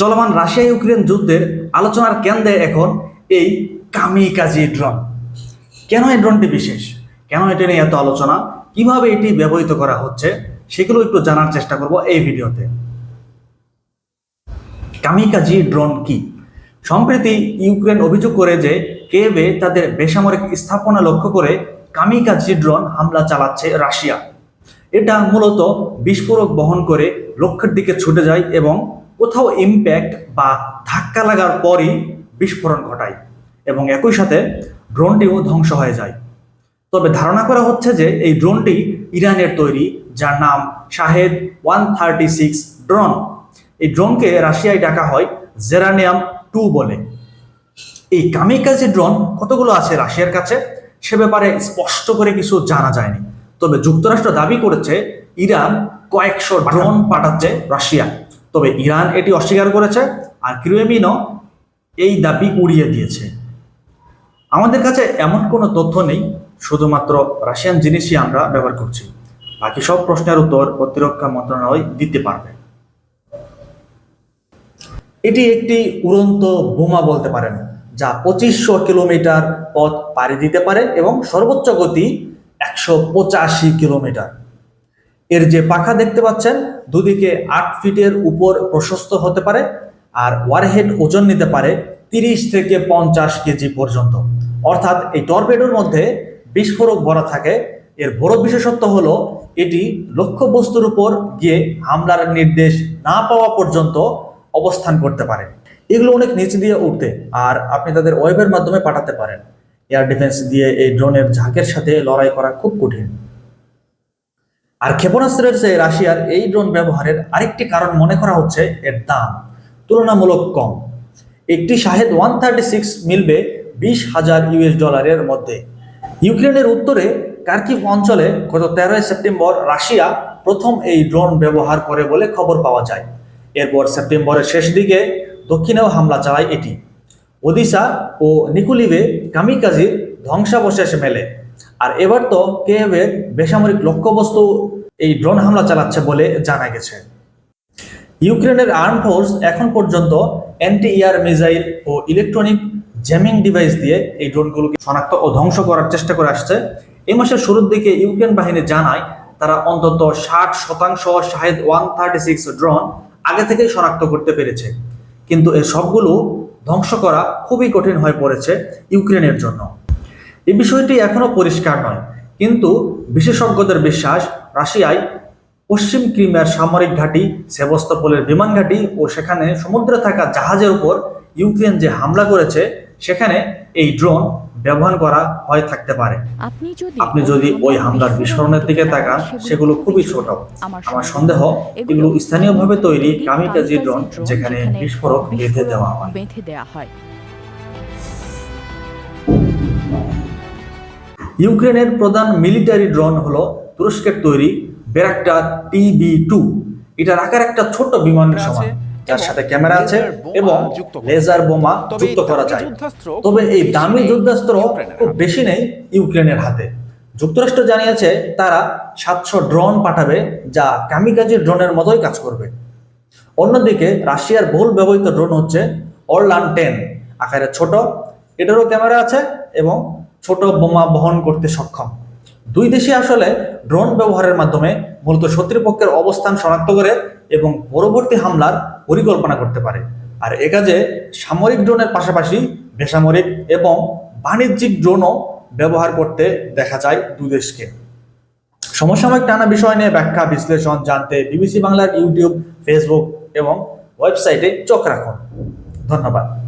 চলমান Russia Ukraine যুদ্ধের আলোচনার কেন্দ্রে এখন এই কামিকাজি ড্রোন। কেন এই ড্রোনটি বিশেষ? কেন এটা নিয়ে এত আলোচনা? কীভাবে এটি ব্যবহৃত করা হচ্ছে? সেগুলো একটু জানার চেষ্টা করব এই ভিডিওতে। কামিকাজি ড্রোন কি? সম্প্রতি ইউক্রেন অভিযোগ করে যে কেভে তাদের বেসামরিক স্থাপনা লক্ষ্য করে কামিকাজি ড্রোন হামলা চালাচ্ছে রাশিয়া। এটা মূলত বিস্ফোরক বহন করে লক্ষ্যের দিকে ছুটে যায় এবং কোথাও ইমপ্যাক্ট বা ধাক্কা লাগার পরই বিস্ফোরণ ঘটায় এবং একই সাথে ড্রোনটিও ধ্বংস হয়ে যায়। তবে ধারণা করা হচ্ছে যে এই ড্রোনটি ইরানের তৈরি, যার নাম Shahed one thirty six drone. এই ড্রোনকে রাশিয়ায় ডাকা হয় জেরানিয়াম টু বলে। এই কামিকাজি ড্রোন কতগুলো আছে রাশিয়ার কাছে? সে ব্যাপারে স্পষ্ট করে কিছু জানা যায়নি। তবে যুক্তরাষ্ট্র দাবি করেছে ইরান কয়েকশো ড্রোন পাঠাচ্ছে রাশিয়া। তবে ইরান এটি অস্বীকার করেছে আর ক্রিয়েমিনও এই দাবি উড়িয়ে দিয়েছে। আমাদের কাছে এমন কোনো তথ্য নেই শুধুমাত্র রাশিয়ান জিনিসই আমরা ব্যবহার করছি। বাকি সব প্রশ্নের উত্তর প্রতিরক্ষা মন্ত্রণালয় দিতে পারবে। এটি একটি উড়ন্ত বোমা বলতে পারেন যা পঁচিশশো কিলোমিটার পথ পাড়ি দিতে পারে এবং সর্বোচ্চ গতি একশো পঁচাশি কিলোমিটার। এর যে পাখা দেখতে পাচ্ছেন, দুদিকে আট ফিটের উপর প্রশস্ত হতে পারে আর ওয়ারহেড ওজন নিতে পারে তিরিশ থেকে পঞ্চাশ কেজি পর্যন্ত। অর্থাৎ এই টর্পেডোর মধ্যে বিস্ফোরক ভরা থাকে। এর বড় বিশেষত্ব হলো এটি লক্ষ্য বস্তুর উপর গিয়ে হামলার নির্দেশ না পাওয়া পর্যন্ত অবস্থান করতে পারে। এগুলো অনেক নিচে দিয়ে উঠতে আর আপনি তাদের ওয়েবের মাধ্যমে পাঠাতে পারেন। এয়ার ডিফেন্স দিয়ে এই ড্রোনের ঝাঁকের সাথে লড়াই করা খুব কঠিন। আর ক্ষেপণাস্ত্রের চেয়ে রাশিয়ার এই ড্রোন ব্যবহারের আরেকটি কারণ মনে করা হচ্ছে এর দাম। তুলনামূলক কম। একটি শাহেদ ওয়ান থার্টি সিক্স মিলবে বিশ হাজার ইউএস ডলারের মধ্যে। ইউক্রেনের উত্তরে কার্কিভ অঞ্চলে গত তেরোই সেপ্টেম্বর রাশিয়া প্রথম এই ড্রোন ব্যবহার করে বলে খবর পাওয়া যায়। এরপর সেপ্টেম্বরের শেষ দিকে দক্ষিণেও হামলা চালায় এটি। ওদিশা ও নিকুলিভে কামিকাজির ধ্বংসাবশেষ মেলে। আর এবার তো কেএভের বেসামরিক লক্ষ্যবস্তু এই ড্রোন হামলা চালাচ্ছে বলে জানা গেছে। ইউক্রেনের আর্ম ফোর্স এখন পর্যন্ত অ্যান্টি ইয়ার মিসাইল ও ইলেকট্রনিক জ্যামিং ডিভাইস দিয়ে এই ড্রোনগুলোকে শনাক্ত ও ধ্বংস করার চেষ্টা করে আসছে। এই মাসের শুরুর দিকে ইউক্রেন বাহিনী জানায় তারা অন্তত ষাট শতাংশ Shahed one thirty six drone আগে থেকেই শনাক্ত করতে পেরেছে। কিন্তু এই সবগুলো ধ্বংস করা খুবই কঠিন হয়ে পড়েছে ইউক্রেনের জন্য। এই বিষয়টি এখনও পরিষ্কার নয়, কিন্তু বিশেষজ্ঞদের বিশ্বাস রাশিয়ায় পশ্চিম ক্রিমিয়ার সামরিক ঘাঁটি, সেবস্তপোলের বিমান ঘাঁটি ও সেখানে সমুদ্রে থাকা জাহাজের উপর ইউক্রেন যে হামলা করেছে, সেখানে এই ড্রোন ব্যবহার করা হয়ে থাকতে পারে। আপনি যদি ওই হামলার বিস্ফোরণের দিকে তাকান সেগুলো খুবই ছোট। আমার সন্দেহ এগুলো স্থানীয়ভাবে তৈরি কামিকাজি ড্রোন যেখানে বিস্ফোরক বেঁধে দেওয়া হয়। বেঁধে দেওয়া হয়। ইউক্রেনের প্রধান মিলিটারি ড্রোন হলো তুরস্কের তৈরি বেরাক্টার টিবি টু। এটার আকার একটা ছোট বিমানের সমান। যার সাথে ক্যামেরা আছে এবং লেজার বোমা যুক্ত করা যায়। তবে এই দামি যুদ্ধাস্ত্র খুব বেশি নেই ইউক্রেনের হাতে। যুক্তরাষ্ট্র জানিয়েছে তারা সাতশো ড্রোন পাঠাবে যা কামিকাজি ড্রোনের মতোই কাজ করবে। অন্যদিকে রাশিয়ার বহুল ব্যবহৃত ড্রোন হচ্ছে অরলান টেন। আকারে ছোট এটারও ক্যামেরা আছে এবং ছোট বোমা বহন করতে সক্ষম। দুই দেশে আসলে ড্রোন ব্যবহারের মাধ্যমে মূলত শত্রুপক্ষের অবস্থান শনাক্ত করে এবং পরবর্তী হামলার পরিকল্পনা করতে পারে। আর এ কাজে সামরিক ড্রোনের পাশাপাশি বেসামরিক এবং বাণিজ্যিক ড্রোনও ব্যবহার করতে দেখা যায় দুই দেশকে। সমসাময়িক নানা বিষয় নিয়ে ব্যাখ্যা, বিশ্লেষণ, জানতে বিবিসি বাংলার ইউটিউব, ফেসবুক এবং ওয়েবসাইটে চোখ রাখুন। ধন্যবাদ।